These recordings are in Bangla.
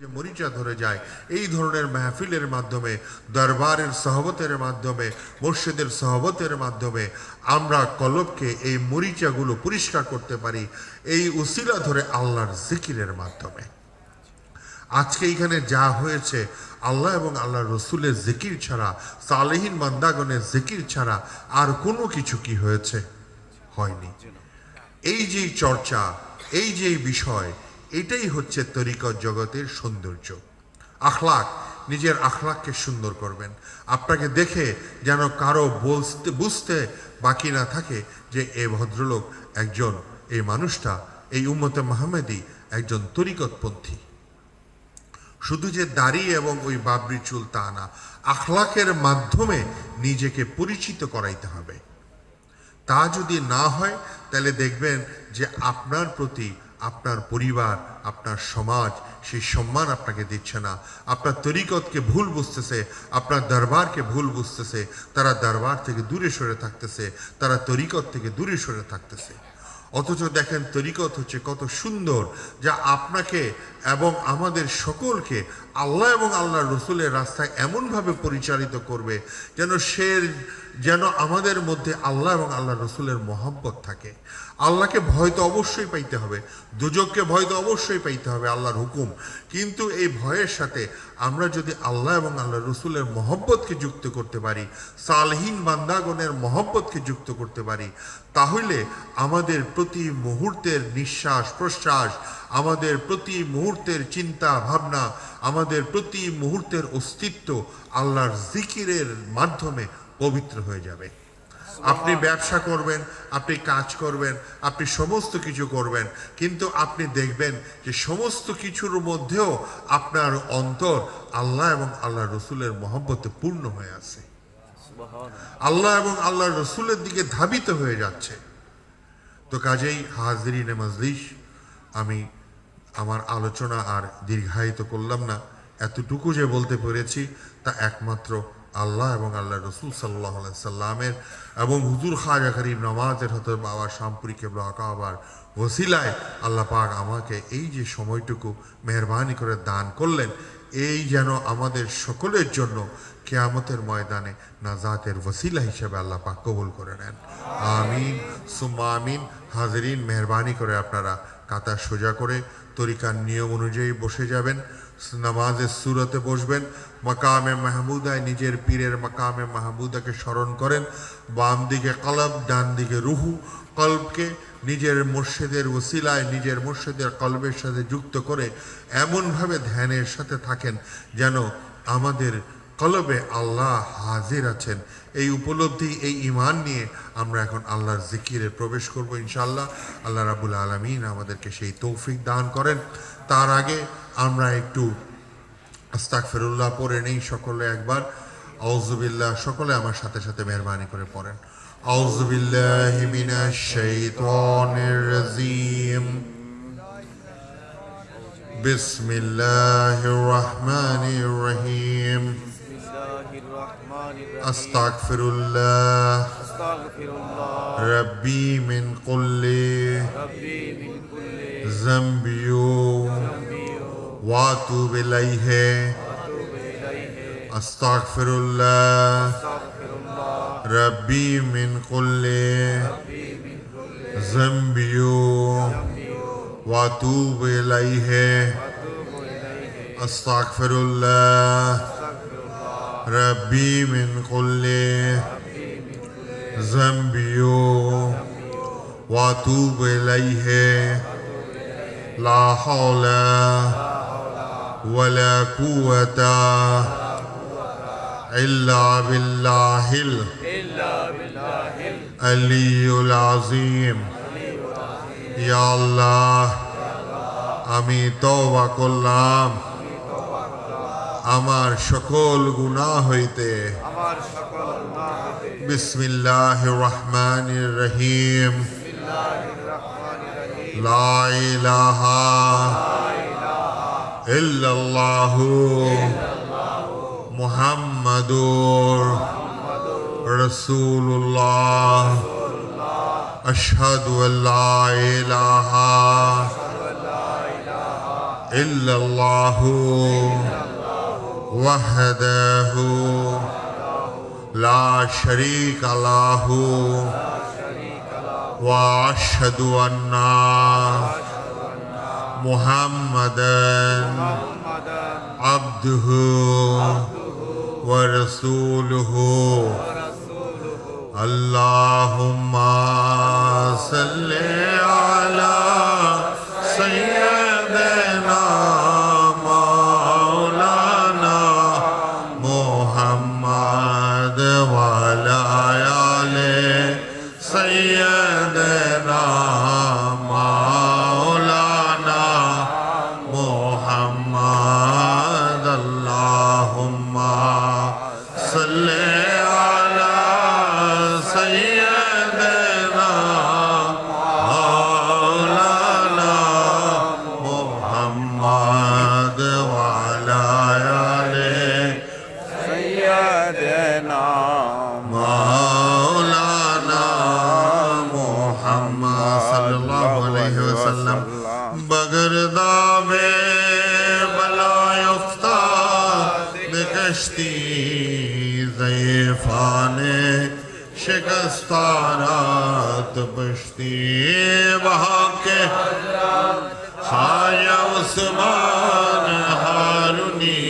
যে মরিচা ধরে যায়, এই ধরনের মাহফিলের মাধ্যমে, দরবারের সহবতের মাধ্যমে, মসজিদের সহবতের মাধ্যমে আমরা কলবকে এই মরিচাগুলো পরিষ্কার করতে পারি, এই উসিলা ধরে আল্লাহর জিকিরের মাধ্যমে। আজকে এখানে যা হয়েছে, আল্লাহ এবং আল্লাহ রসুলের জিকির ছাড়া, সালেহীন মান্দাগণের জিকির ছাড়া আর কোনো কিছু কি হয়েছে? হয়নি। এই যে চর্চা, এই যে বিষয় এটাই হচ্ছে তরিকত জগতের সৌন্দর্য। আখলাক, নিজের আখলাককে সুন্দর করবেন। আপনাকে দেখে যেন কারও বলতে, বুঝতে বাকি না থাকে যে এ ভদ্রলোক একজন, এই মানুষটা, এই উম্মতে মাহমেদি একজন তরিকতপন্থী। শুধু যে দাড়ি এবং ওই বাবরি চুল তা না, আখলাকের মাধ্যমে নিজেকে পরিচিত করাইতে হবে। তা যদি না হয়, তাহলে দেখবেন যে আপনার প্রতি আপনার পরিবার, আপনার সমাজ, সেই সম্মান আপনাকে দিচ্ছে না। আপনার তরিকতকে ভুল বুঝতেছে, আপনার দরবারকে ভুল বুঝতেছে, তারা দরবার থেকে দূরে সরে থাকতেছে, তারা তরিকত থেকে দূরে সরে থাকতেছে। অথচ দেখেন তরিকত হচ্ছে কত সুন্দর, যা আপনাকে এবং আমাদের সকলকে আল্লাহ এবং আল্লাহ রসুলের রাস্তায় এমনভাবে পরিচালিত করবে যেন সে, যেন আমাদের মধ্যে আল্লাহ এবং আল্লাহ রসুলের মহব্বত থাকে। আল্লাহকে ভয় তো অবশ্যই পাইতে হবে দুজককে ভয় তো অবশ্যই পাইতে হবে, আল্লাহর হুকুম। কিন্তু এই ভয়ের সাথে আমরা যদি আল্লাহ এবং আল্লাহ রসুলের মহব্বতকে যুক্ত করতে পারি, সালহীন বান্দাগণের মহব্বতকে যুক্ত করতে পারি, তাহলে আমাদের প্রতি মুহূর্তের নিঃশ্বাস, প্রশ্বাস, আমাদের প্রতি মুহূর্তের চিন্তা ভাবনা আমাদের প্রতি মুহূর্তের অস্তিত্ব আল্লাহর জিকিরের মাধ্যমে পবিত্র হয়ে যাবে। আপনি ব্যবসা করবেন আপনি কাজ করবেন আপনি সমস্ত কিছু করবেন কিন্তু আপনি দেখবেন যে সমস্ত কিছুর মধ্যেও আপনার অন্তর আল্লাহ এবং আল্লাহ রসুলের মহব্বতে পূর্ণ হয়ে আছে। আল্লাহ এবং আল্লাহ রসুলের দিকে ধাবিত হয়ে যাচ্ছে। তো কাজেই হাজরিনে মজলিস আমি আমার আলোচনা আর দীর্ঘায়িত করলাম না। এতটুকু যে বলতে পেরেছি তা একমাত্র আল্লাহ এবং আল্লাহ রসুল সাল্লাহ সাল্লামের এবং হুজুর খাজা করিম নামাজের হতে বাবা শামপুরি কেবল আকাবার ওসিলায় আল্লাহ পাক আমাকে এই যে সময়টুকু মেহরবানি করে দান করলেন, এই যেন আমাদের সকলের জন্য কেয়ামতের ময়দানে নাজাতের ওসিলা হিসেবে আল্লাহ পাক কবুল করে নেন। আমিন, সুম্মা আমিন, হাজরিন, মেহরবানি করে আপনারা কাতার সোজা করে তরিকার নিয়ম অনুযায়ী বসে যাবেন, নামাজের সুরতে বসবেন, মাকামে মাহমুদায় নিজের পীরের মাকামে মাহমুদাকে স্মরণ করেন, বাম দিকে কলব, ডান দিকে রুহু কল্পকে নিজের মুর্শিদের ওসিলায়, নিজের মুর্শিদের কলবের সাথে যুক্ত করে এমনভাবে ধ্যানের সাথে থাকেন যেন আমাদের কলবে আল্লাহ হাজির আছেন এই উপলব্ধি এই ইমান নিয়ে আমরা এখন আল্লাহর জিকিরে প্রবেশ করব ইনশাল্লাহ আল্লাহ রাবুল আলমিন আমাদেরকে সেই তৌফিক দান করেন তার আগে আমরা একটু আস্তাক ফেরুল্লাহ পড়ে নেই সকলে একবার আউজুবিল্লাহ সকলে আমার সাথে সাথে মেহরবানি করে পড়েন আউজুবিল্লাহ মিনাশ শাইতানির রাজিম বিসমিল্লাহির রহমানির রহিম بسم الله أستغفر الله. أستغفر الله ربي من كل ربي من كل ذنبي وأتوب إليه. أستغفر الله أستغفر الله. ربي من كل ذنب. وأتوب إليه. أستغفر الله. ربي من كل ربي من كل ذنب واتوب إليه لا حول ولا قوة إلا بالله إلا بالله العلي العظيم يا الله আমি তওবা করলাম আমার সকল গুনাহ হইতে আমার সকল গুনাহ হইতে বিসমিল্লাহির রহমানির রহিম বিসমিল্লাহির রহমানির রহিম লা ইলাহা ইল্লাল্লাহু মুহাম্মাদুর রাসূলুল্লাহ আশহাদু আল্লা وحده لا شريك له. وأشهد أن محمدا عبده ورسوله. اللهم صل على سيدنا شکستانات بشتی وہاں کے خواجہ عثمان ہارونی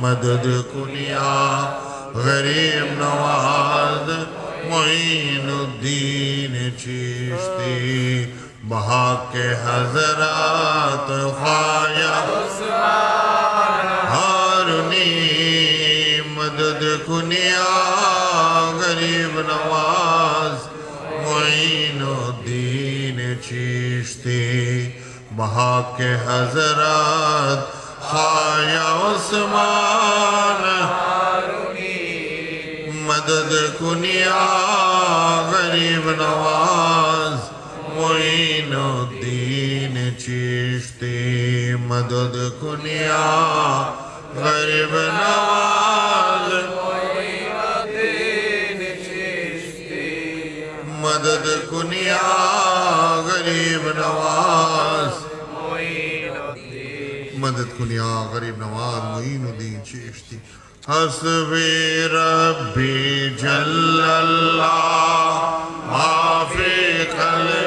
مدد کنیا غریب نواز معین الدین چیشتی بہا کے حضرات خواجہ ہارونی مدد کنیا غریب نواز معین الدین چیشتی بہا کے حضرات خواجہ عثمان مدد کنیا غریب نواز معین الدین چیشتی مدد کنیا غریب نواز مدد کنیا غریب نواز مدد کنیا غریب نواز معین الدین چیشتی حسبی ربی جل اللہ ما فی قلبی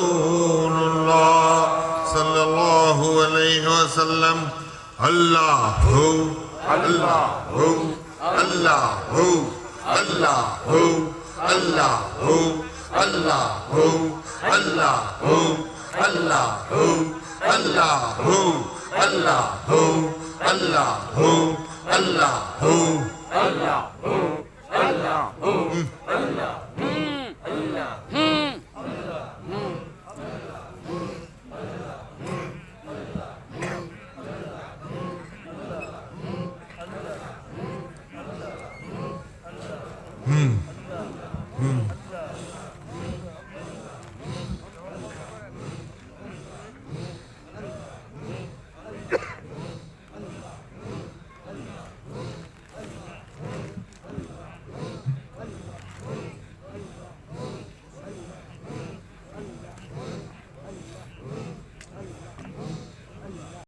رسول الله صلى الله عليه وسلم الله هو الله هو الله هو الله هو الله هو الله هو الله هو الله هو الله هو الله هو الله هو الله هو الله هو الله هو الله هو 嗯。